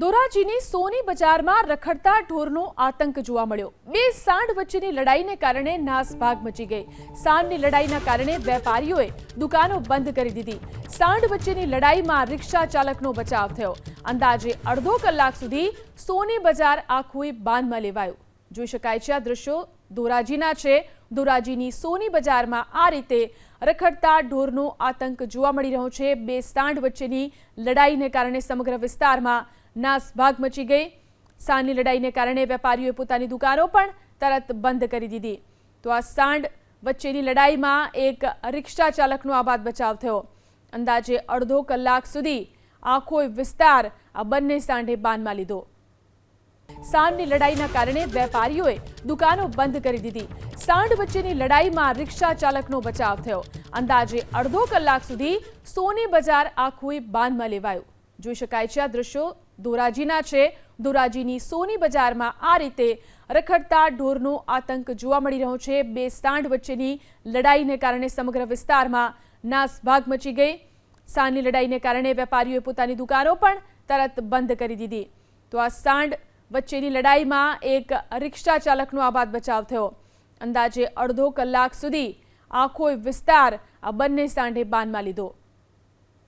ધોરાજીની સોની બજારમાં રખડતા ઢોરનો આતંક જોવા મળ્યો. બે સાંઢ વચ્ચેની લડાઈને કારણે નાસભાગ મચી ગઈ. સાંઢની લડાઈના કારણે વેપારીઓએ દુકાનો બંધ કરી દીધી. સાંઢ વચ્ચેની લડાઈમાં રિક્ષા ચાલકનો બચાવ થયો. અંદાજે અડધો કલાક સુધી સોની બજાર આખું બાંધમાં લેવાયું. જોઈ શકાય છે આ દ્રશ્યો ધોરાજીના છે. ધોરાજીની સોની બજારમાં આ રીતે રખડતા ઢોરનો આતંક જોવા મળી રહ્યો છે. બે સાંઢ વચ્ચેની લડાઈને કારણે સમગ્ર વિસ્તારમાં નાસભાગ મચી ગઈ. સાંડની લડાઈને કારણે વેપારીઓએ પોતાની દુકાનો પણ તરત બંધ કરી દીધી. તો આ સાંડ વચ્ચેની લડાઈમાં એક રિક્ષા ચાલકનો આબાદ બચાવ થયો. અંદાજે અડધો કલાક સુધી આખો વિસ્તાર આ બંને સાંઢે બાનમાં લીધો. સાંડની લડાઈના કારણે વેપારીઓએ દુકાનો બંધ કરી દીધી. સાંડ વચ્ચેની લડાઈમાં રિક્ષા ચાલકનો બચાવ થયો. અંદાજે અડધો કલાક સુધી સોની બજાર આખું બાંધમાં લેવાયું. જોઈ શકાય છે આ દ્રશ્યો ધોરાજીના છે. ધોરાજીની સોની બજારમાં આ રીતે રખડતા ઢોરનો આતંક જોવા મળી રહ્યો છે. બે સાંઢ વચ્ચેની લડાઈને કારણે સમગ્ર વિસ્તારમાં નાસભાગ મચી ગઈ. સાંઢની લડાઈને કારણે વેપારીઓએ પોતાની દુકાનો પણ તરત બંધ કરી દીધી. તો આ સાંઢ વચ્ચેની લડાઈમાં એક રિક્ષા ચાલકનો આબાદ બચાવ થયો. અંદાજે અડધો કલાક સુધી આખો વિસ્તાર આ બંને સાંઢે બાનમાં લીધો.